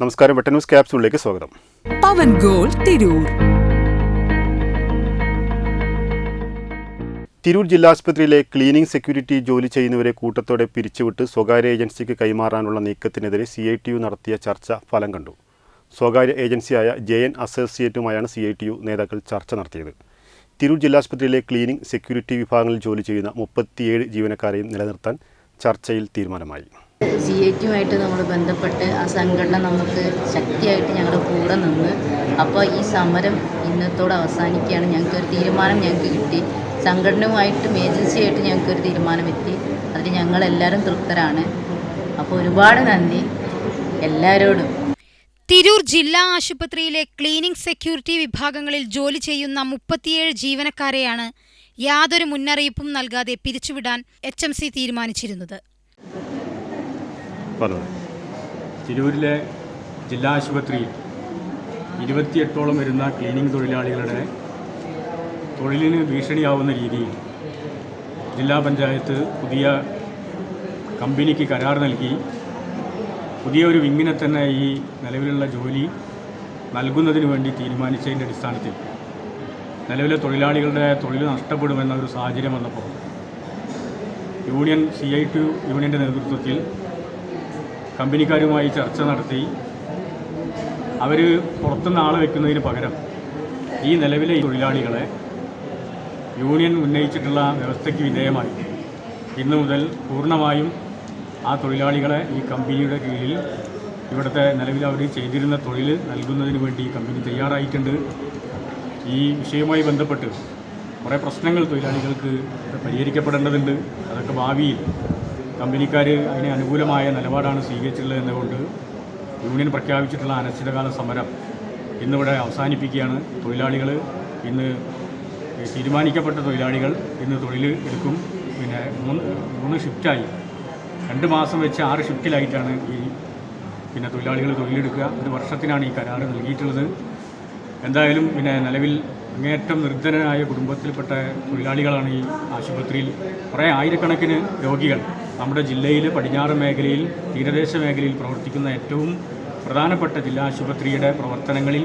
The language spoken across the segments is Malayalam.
നമസ്കാരം. വെട്ട ന്യൂസ് ക്യാപ്സൂളിലേക്ക് സ്വാഗതം. പവൻ ഗോൾ തിരൂർ. തിരൂർ ജില്ലാ ആശുപത്രിയിലെ ക്ലീനിംഗ് സെക്യൂരിറ്റി ജോലി ചെയ്യുന്നവരെ കൂട്ടത്തോടെ പിരിച്ചുവിട്ട് സ്വകാര്യ ഏജൻസിക്ക് കൈമാറാനുള്ള നീക്കത്തിനെതിരെ സി ഐ ടി യു നടത്തിയ ചർച്ച ഫലം കണ്ടു. സ്വകാര്യ ഏജൻസിയായ ജെ എൻ അസോസിയേറ്റുമായാണ് സി ഐ ടി യു നേതാക്കൾ ചർച്ച നടത്തിയത്. തിരൂർ ജില്ലാ ആശുപത്രിയിലെ ക്ലീനിംഗ് സെക്യൂരിറ്റി വിഭാഗങ്ങളിൽ ജോലി ചെയ്യുന്ന മുപ്പത്തിയേഴ് ജീവനക്കാരെയും നിലനിർത്താൻ ചർച്ചയിൽ തീരുമാനമായി. സി ഐ ടിയുമായിട്ട് നമ്മൾ ബന്ധപ്പെട്ട് ആ സംഘടന നമുക്ക് ശക്തിയായിട്ട് ഞങ്ങളുടെ കൂടെ നിന്ന് അപ്പോൾ ഈ സമരം ഇന്നത്തോടെ അവസാനിക്കുകയാണ്. ഞങ്ങൾക്ക് ഒരു തീരുമാനം ഞങ്ങൾക്ക് കിട്ടി. സംഘടനയുമായിട്ടും ഏജൻസിയായിട്ടും ഞങ്ങൾക്ക് ഒരു തീരുമാനം എത്തി. അതിൽ ഞങ്ങളെല്ലാവരും തൃപ്തരാണ്. അപ്പോൾ ഒരുപാട് നന്ദി എല്ലാവരോടും. തിരൂർ ജില്ലാ ആശുപത്രിയിലെ ക്ലീനിംഗ് സെക്യൂരിറ്റി വിഭാഗങ്ങളിൽ ജോലി ചെയ്യുന്ന മുപ്പത്തിയേഴ് ജീവനക്കാരെയാണ് യാതൊരു മുന്നറിയിപ്പും നൽകാതെ പിരിച്ചുവിടാൻ എച്ച് എം സി തീരുമാനിച്ചിരുന്നത് തിരൂരിലെ ജില്ലാ ആശുപത്രിയിൽ ഇരുപത്തിയെട്ടോളം വരുന്ന ക്ലീനിംഗ് തൊഴിലാളികളുടെ തൊഴിലിന് ഭീഷണിയാവുന്ന രീതിയിൽ ജില്ലാ പഞ്ചായത്ത് പുതിയ കമ്പനിക്ക് കരാർ നൽകി പുതിയ ഒരു വിങ്ങിനെ തന്നെ ഈ നിലവിലുള്ള ജോലി നൽകുന്നതിന് വേണ്ടി തീരുമാനിച്ചതിന്റെ അടിസ്ഥാനത്തിൽ നിലവിലെ തൊഴിലാളികളുടെ തൊഴിൽ നഷ്ടപ്പെടുമെന്ന ഒരു സാഹചര്യം വന്നപ്പോൾ യൂണിയൻ സി ഐ ടു യൂണിയന്റെ നേതൃത്വത്തിൽ കമ്പനിക്കാരുമായി ചർച്ച നടത്തി അവർ പുറത്തുനിന്ന് ആളെ വെക്കുന്നതിന് പകരം ഈ നിലവിലെ തൊഴിലാളികളെ യൂണിയൻ ഉന്നയിച്ചിട്ടുള്ള വ്യവസ്ഥയ്ക്ക് വിധേയമായി. ഇന്നു മുതൽ പൂർണമായും ആ തൊഴിലാളികളെ ഈ കമ്പനിയുടെ കീഴിൽ ഇവിടുത്തെ നിലവിൽ അവർ ചെയ്തിരുന്ന തൊഴിൽ നൽകുന്നതിന് വേണ്ടി കമ്പനി തയ്യാറായിട്ടുണ്ട്. ഈ വിഷയവുമായി ബന്ധപ്പെട്ട് കുറേ പ്രശ്നങ്ങൾ തൊഴിലാളികൾക്ക് പരിഹരിക്കപ്പെടേണ്ടതുണ്ട്. അതൊക്കെ ഭാവിയിൽ കമ്പനിക്കാർ അതിന് അനുകൂലമായ നിലപാടാണ് സ്വീകരിച്ചിട്ടുള്ളത് എന്നതുകൊണ്ട് യൂണിയൻ പ്രഖ്യാപിച്ചിട്ടുള്ള അനിശ്ചിതകാല സമരം ഇന്നിവിടെ അവസാനിപ്പിക്കുകയാണ്. തൊഴിലാളികൾ ഇന്ന് തീരുമാനിക്കപ്പെട്ട തൊഴിലാളികൾ ഇന്ന് തൊഴിൽ എടുക്കും. പിന്നെ മൂന്ന് മൂന്ന് ഷിഫ്റ്റായി. രണ്ട് മാസം വെച്ച് ആറ് ഷിഫ്റ്റിലായിട്ടാണ് ഈ പിന്നെ തൊഴിലാളികൾ തൊഴിലെടുക്കുക. ഒരു വർഷത്തിനാണ് ഈ കരാർ നൽകിയിട്ടുള്ളത്. എന്തായാലും പിന്നെ നിലവിൽ അങ്ങേയറ്റം നിർദ്ധനായ കുടുംബത്തിൽപ്പെട്ട തൊഴിലാളികളാണ് ഈ ആശുപത്രിയിൽ. കുറേ ആയിരക്കണക്കിന് രോഗികൾ നമ്മുടെ ജില്ലയിൽ പടിഞ്ഞാറ് മേഖലയിൽ തീരദേശ മേഖലയിൽ പ്രവർത്തിക്കുന്ന ഏറ്റവും പ്രധാനപ്പെട്ട ജില്ലാ ആശുപത്രിയുടെ പ്രവർത്തനങ്ങളിൽ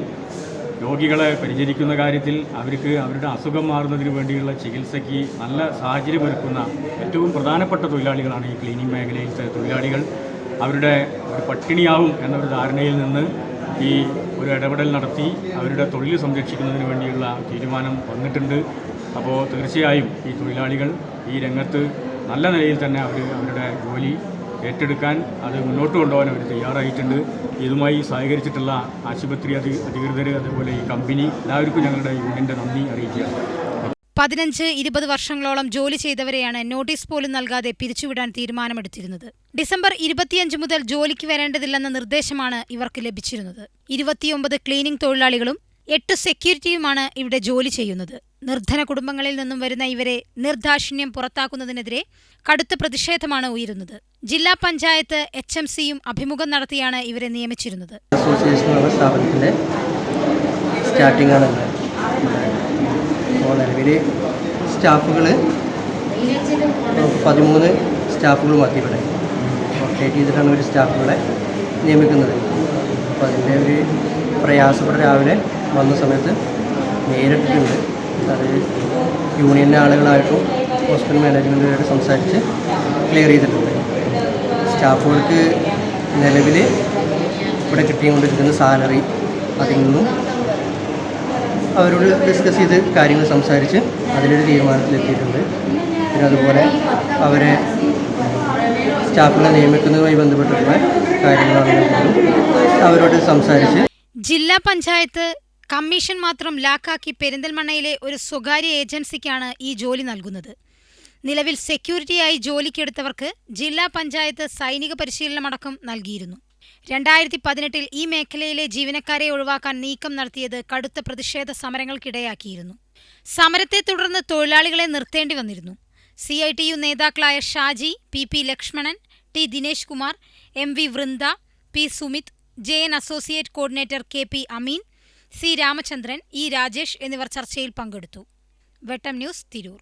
രോഗികളെ പരിചരിക്കുന്ന കാര്യത്തിൽ അവർക്ക് അവരുടെ അസുഖം മാറുന്നതിന് വേണ്ടിയുള്ള ചികിത്സയ്ക്ക് നല്ല സാഹചര്യമൊരുക്കുന്ന ഏറ്റവും പ്രധാനപ്പെട്ട തൊഴിലാളികളാണ് ഈ ക്ലീനിങ് മേഖലയിലത്തെ തൊഴിലാളികൾ. അവരുടെ പട്ടിണിയാവും എന്നൊരു ധാരണയിൽ നിന്ന് ഈ ഒരു ഇടപെടൽ നടത്തി അവരുടെ തൊഴിൽ സംരക്ഷിക്കുന്നതിന് വേണ്ടിയുള്ള തീരുമാനം വന്നിട്ടുണ്ട്. അപ്പോൾ തീർച്ചയായും ഈ തൊഴിലാളികൾ ഈ രംഗത്ത് നല്ല നിലയിൽ തന്നെ അവർ അവരുടെ ജോലി ഏറ്റെടുക്കാൻ അത് മുന്നോട്ട് കൊണ്ടുപോകാൻ അവർ തയ്യാറായിട്ടുണ്ട്. ഇതുമായി സഹകരിച്ചിട്ടുള്ള ആശുപത്രി അധി അധികൃതർ അതുപോലെ ഈ കമ്പനി എല്ലാവർക്കും ഞങ്ങളുടെ യൂണിയന്റെ നന്ദി അറിയിക്കുകയാണ്. പതിനഞ്ച് ഇരുപത് വർഷങ്ങളോളം ജോലി ചെയ്തവരെയാണ് നോട്ടീസ് പോലും നൽകാതെ പിരിച്ചുവിടാൻ തീരുമാനമെടുത്തിരുന്നത്. ഡിസംബർ ഇരുപത്തിയഞ്ച് മുതൽ ജോലിക്ക് വരേണ്ടതില്ലെന്ന നിർദ്ദേശമാണ് ഇവർക്ക് ലഭിച്ചിരുന്നത്. ഇരുപത്തിയൊമ്പത് ക്ലീനിംഗ് തൊഴിലാളികളും എട്ട് സെക്യൂരിറ്റിയുമാണ് ഇവിടെ ജോലി ചെയ്യുന്നത്. നിർധന കുടുംബങ്ങളിൽ നിന്നും വരുന്ന ഇവരെ നിർദാക്ഷിണ്യം പുറത്താക്കുന്നതിനെതിരെ കടുത്ത പ്രതിഷേധമാണ് ഉയരുന്നത്. ജില്ലാ പഞ്ചായത്ത് എച്ച് എം സിയും അഭിമുഖം നടത്തിയാണ് ഇവരെ നിയമിച്ചിരുന്നത്. അസോസിയേഷൻ സ്റ്റാർട്ടിംഗ് ആണ് ഇന്ന്. അപ്പോൾ നിലവിൽ സ്റ്റാഫുകൾ പതിമൂന്ന് സ്റ്റാഫുകൾ മതി ഇവിടെ. റൊട്ടേറ്റ് ചെയ്തിട്ടാണ് ഒരു സ്റ്റാഫുകളെ നിയമിക്കുന്നത്. അപ്പോൾ അതിന്റെ ഒരു പ്രയാസപ്പെട്ട രാവിലെ വന്ന സമയത്ത് നേരിട്ടിട്ടുണ്ട്. അത് യൂണിയന്റെ ആളുകളായിട്ടും ഹോസ്പിറ്റൽ മാനേജ്മെന്റുമായിട്ട് സംസാരിച്ച് ക്ലിയർ ചെയ്തിട്ടുണ്ട്. സ്റ്റാഫുകൾക്ക് നിലവിൽ ഇവിടെ കിട്ടിക്കൊണ്ടിരിക്കുന്ന സാലറി അതിൽ നിന്നും അവരോട് ഡിസ്കസ് ചെയ്ത് കാര്യങ്ങൾ സംസാരിച്ച് അതിലൊരു തീരുമാനത്തിലെത്തിയിട്ടുണ്ട്. പിന്നെ അതുപോലെ അവരെ സ്റ്റാഫുകളെ നിയമിക്കുന്നതുമായി ബന്ധപ്പെട്ടിട്ടുള്ള കാര്യങ്ങളാണെങ്കിൽ പോലും അവരോട് സംസാരിച്ച് ജില്ലാ പഞ്ചായത്ത് കമ്മീഷൻ മാത്രം ലാക്കാക്കി പെരിന്തൽമണ്ണയിലെ ഒരു സ്വകാര്യ ഏജൻസിക്കാണ് ഈ ജോലി നൽകുന്നത്. നിലവിൽ സെക്യൂരിറ്റിയായി ജോലിക്കെടുത്തവർക്ക് ജില്ലാ പഞ്ചായത്ത് സൈനിക പരിശീലനമടക്കം നൽകിയിരുന്നു. രണ്ടായിരത്തി പതിനെട്ടിൽ ഈ മേഖലയിലെ ജീവനക്കാരെ ഒഴിവാക്കാൻ നീക്കം നടത്തിയത് കടുത്ത പ്രതിഷേധ സമരങ്ങൾക്കിടയാക്കിയിരുന്നു. സമരത്തെ തുടർന്ന് തൊഴിലാളികളെ നിർത്തേണ്ടി വന്നിരുന്നു. സി ഐ ടി യു നേതാക്കളായ Shaji P P Lakshmanan T Dinesh Kumar M V Vrinda P Sumith J N associate coordinator K P Ameen C Ramachandran E Rajesh എന്നിവർ ചർച്ചയിൽ പങ്കെടുത്തു. വെട്ടം ന്യൂസ് തിരൂർ.